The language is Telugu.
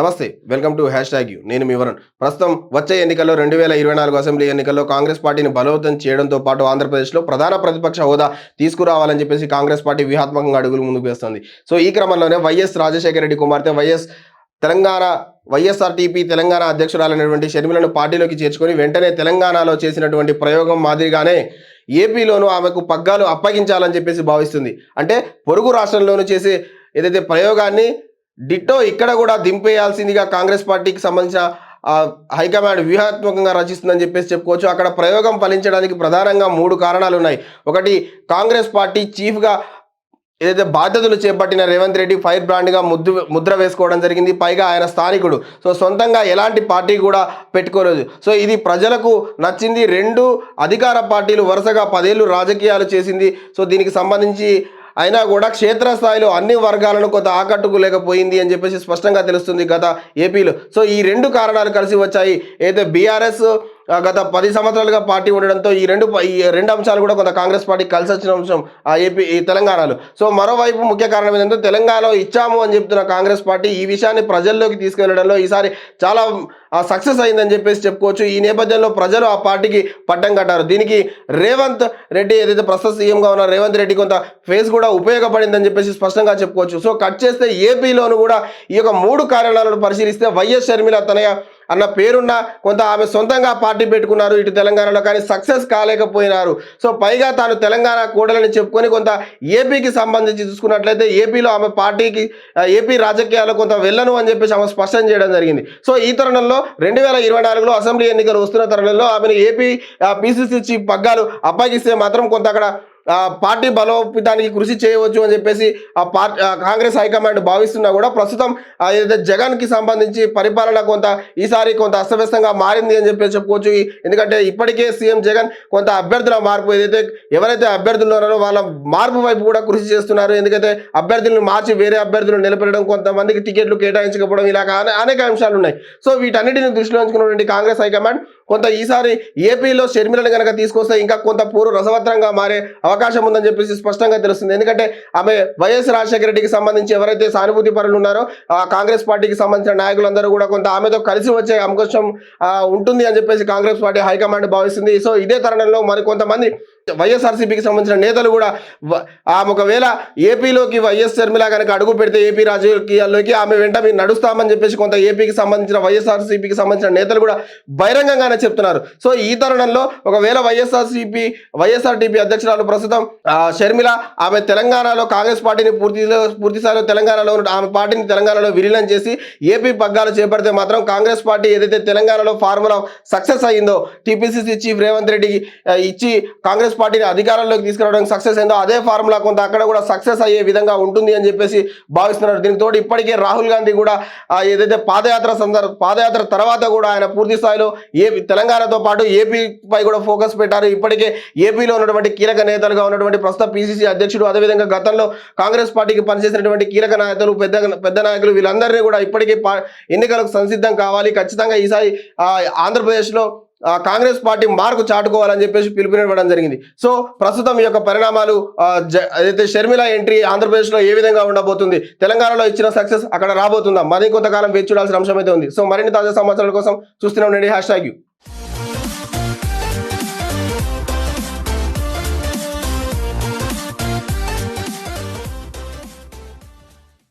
నమస్తే welcome to hashtag you. నేను మీ వరుణ్. ప్రస్తుతం వచ్చే ఎన్నికల్లో రెండు వేల ఇరవై నాలుగు అసెంబ్లీ ఎన్నికల్లో కాంగ్రెస్ పార్టీని బలోపేతం చేయడంతో పాటు ఆంధ్రప్రదేశ్లో ప్రధాన ప్రతిపక్ష హోదా తీసుకురావాలని చెప్పేసి కాంగ్రెస్ పార్టీ వ్యూహాత్మకంగా అడుగులు ముందుకు వేస్తుంది. సో ఈ క్రమంలోనే వైఎస్ రాజశేఖర రెడ్డి కుమార్తె వైఎస్ తెలంగాణ వైఎస్ఆర్టీపీ తెలంగాణ అధ్యక్షురాలైనటువంటి షర్మిలను పార్టీలోకి చేర్చుకొని వెంటనే తెలంగాణలో చేసినటువంటి ప్రయోగం మాదిరిగానే ఏపీలోనూ ఆమెకు పగ్గాలు అప్పగించాలని చెప్పేసి భావిస్తుంది. అంటే పొరుగు రాష్ట్రంలోనూ చేసే ఏదైతే ప్రయోగాన్ని డిట్టో ఇక్కడ కూడా దింపేయాల్సిందిగా కాంగ్రెస్ పార్టీకి సంబంధించిన హైకమాండ్ వ్యూహాత్మకంగా రచిస్తుందని చెప్పేసి చెప్పుకోవచ్చు. అక్కడ ప్రయోగం ఫలించడానికి ప్రధానంగా మూడు కారణాలు ఉన్నాయి. ఒకటి కాంగ్రెస్ పార్టీ చీఫ్గా ఏదైతే బాధ్యతలు చేపట్టిన రేవంత్ రెడ్డి ఫైర్ బ్రాండ్గా ముద్దు ముద్ర వేసుకోవడం జరిగింది. పైగా ఆయన స్థానికుడు. సో సొంతంగా ఎలాంటి పార్టీ కూడా పెట్టుకోలేదు. సో ఇది ప్రజలకు నచ్చింది. రెండు అధికార పార్టీలు వరుసగా పదేళ్ళు రాజకీయాలు చేసింది. సో దీనికి సంబంధించి అయినా కూడా క్షేత్రస్థాయిలో అన్ని వర్గాలను కొంత ఆకట్టుకోలేకపోయింది అని చెప్పేసి స్పష్టంగా తెలుస్తుంది గత ఏపీలో. సో ఈ రెండు కారణాలు కలిసి వచ్చాయి. అయితే బీఆర్ఎస్ గత పది సంవత్సరాలుగా పార్టీ ఉండడంతో ఈ రెండు ఈ రెండు అంశాలు కూడా కొంత కాంగ్రెస్ పార్టీ కలిసి వచ్చిన అంశం ఆ ఏపీ ఈ తెలంగాణలో. సో మరోవైపు ముఖ్య కారణం ఏంటంటే తెలంగాణలో ఇచ్చాము అని చెప్తున్న కాంగ్రెస్ పార్టీ ఈ విషయాన్ని ప్రజల్లోకి తీసుకెళ్ళడంలో ఈసారి చాలా సక్సెస్ అయిందని చెప్పేసి చెప్పుకోవచ్చు. ఈ నేపథ్యంలో ప్రజలు ఆ పార్టీకి పట్టం కట్టారు. దీనికి రేవంత్ రెడ్డి ఏదైతే ప్రస్తుత సీఎంగా ఉన్న రేవంత్ రెడ్డి కొంత ఫేస్ కూడా ఉపయోగపడిందని చెప్పేసి స్పష్టంగా చెప్పుకోవచ్చు. సో కట్ చేస్తే ఏపీలోను కూడా ఈ యొక్క మూడు కారణాలను పరిశీలిస్తే వైఎస్ షర్మిల తనయ అన్న పేరున్న కొంత ఆమె సొంతంగా పార్టీ పెట్టుకున్నారు ఇటు తెలంగాణలో కానీ సక్సెస్ కాలేకపోయినారు. సో పైగా తాను తెలంగాణ కూడలని చెప్పుకొని కొంత ఏపీకి సంబంధించి చూసుకున్నట్లయితే ఏపీలో ఆమె పార్టీకి ఏపీ రాజకీయాల్లో కొంత వెళ్ళను అని చెప్పేసి ఆమె స్పష్టం చేయడం జరిగింది. సో ఈ తరుణంలో రెండు వేల ఇరవై నాలుగులో అసెంబ్లీ ఎన్నికలు వస్తున్న తరుణంలో ఆమెను ఏపీ పిసిసి చీఫ్ పగ్గాలు అప్పగిస్తే మాత్రం కొంత అక్కడ పార్టీ బలోపేతానికి కృషి చేయవచ్చు అని చెప్పేసి ఆ పార్టీ కాంగ్రెస్ హైకమాండ్ భావిస్తున్నా కూడా ప్రస్తుతం ఏదైతే జగన్కి సంబంధించి పరిపాలన కొంత ఈసారి కొంత అస్తవ్యస్తంగా మారింది అని చెప్పేసి చెప్పుకోవచ్చు. ఎందుకంటే ఇప్పటికే సీఎం జగన్ కొంత అభ్యర్థుల మార్పు ఏదైతే ఎవరైతే అభ్యర్థులు ఉన్నారో వాళ్ళ మార్పు వైపు కూడా కృషి చేస్తున్నారు. ఎందుకంటే అభ్యర్థులను మార్చి వేరే అభ్యర్థులను నిలబెట్టడం కొంతమందికి టికెట్లు కేటాయించకపోవడం ఇలాగ అనేక అంశాలు ఉన్నాయి. సో వీటన్నిటిని దృష్టిలో ఉంచుకున్నటువంటి కాంగ్రెస్ హైకమాండ్ కొంత ఈసారి ఏపీలో షర్మిలను కనుక తీసుకొస్తే ఇంకా కొంత పూర్వ రసవత్రంగా మారే అవకాశం ఉందని చెప్పేసి స్పష్టంగా తెలుస్తుంది. ఎందుకంటే ఆమె వైఎస్ రాజశేఖర రెడ్డికి సంబంధించి ఎవరైతే సానుభూతి పరులు ఉన్నారో ఆ కాంగ్రెస్ పార్టీకి సంబంధించిన నాయకులందరూ కూడా కొంత ఆమెతో కలిసి వచ్చే అవకాశం ఉంటుంది అని చెప్పేసి కాంగ్రెస్ పార్టీ హైకమాండ్ భావిస్తుంది. సో ఇదే తరుణంలో మరి కొంతమంది వైఎస్ఆర్సీపీకి సంబంధించిన నేతలు కూడా ఆమె ఒకవేళ ఏపీలోకి వైఎస్ షర్మిల కనుక అడుగు పెడితే ఏపీ రాజకీయాల్లోకి ఆమె వెంట మీరు నడుస్తామని చెప్పేసి కొంత ఏపీకి సంబంధించిన వైఎస్ఆర్సీపీకి సంబంధించిన నేతలు కూడా బహిరంగంగానే చెప్తున్నారు. సో ఈ తరుణంలో ఒకవేళ వైఎస్ఆర్సీపీ వైఎస్ఆర్టీపీ అధ్యక్షురాలు ప్రస్తుతం ఆ, షర్మిల ఆమె తెలంగాణలో కాంగ్రెస్ పార్టీని పూర్తిలో పూర్తిస్థాయిలో తెలంగాణలో ఉన్న ఆమె పార్టీని తెలంగాణలో విలీనం చేసి ఏపీ పగ్గాలు చేపడితే మాత్రం కాంగ్రెస్ పార్టీ ఏదైతే తెలంగాణలో ఫార్ములా సక్సెస్ అయ్యిందో టీపీసీసీ చీఫ్ రేవంత్ రెడ్డికి ఇచ్చి కాంగ్రెస్ పార్టీని అధికారంలోకి తీసుకురావడానికి సక్సెస్ అయిందో అదే ఫార్ములా కొంత అక్కడ కూడా సక్సెస్ అయ్యే విధంగా ఉంటుంది అని చెప్పేసి భావిస్తున్నారు. దీనికి తోడు ఇప్పటికే రాహుల్ గాంధీ కూడా ఏదైతే పాదయాత్ర సందర్భ పాదయాత్ర తర్వాత కూడా ఆయన పూర్తి స్థాయిలో ఏ తెలంగాణతో పాటు ఏపీపై కూడా ఫోకస్ పెట్టారు. ఇప్పటికే ఏపీలో ఉన్నటువంటి కీలక నేతలుగా ఉన్నటువంటి ప్రస్తుత పిసిసి అధ్యక్షుడు అదేవిధంగా గతంలో కాంగ్రెస్ పార్టీకి పనిచేసినటువంటి కీలక నాయకులు పెద్ద పెద్ద నాయకులు వీళ్ళందరినీ కూడా ఇప్పటికే ఎన్నికలకు సంసిద్ధం కావాలి. ఖచ్చితంగా ఈసారి ఆంధ్రప్రదేశ్లో కాంగ్రెస్ పార్టీ మార్కు చాటుకోవాలని చెప్పేసి పిలుపునివ్వడం జరిగింది. సో ప్రస్తుతం ఈ యొక్క పరిణామాలు అయితే ఏదైతే షర్మిల ఎంట్రీ ఆంధ్రప్రదేశ్లో ఏ విధంగా ఉండబోతుంది తెలంగాణలో ఇచ్చిన సక్సెస్ అక్కడ రాబోతుందా? మరి కొంతకాలం వేచి చూడాల్సిన అంశం అయితే ఉంది. సో మరిన్ని తాజా సమాచారాల కోసం చూస్తూనే ఉండండి హ్యాష్ ట్యాగ్ యూ.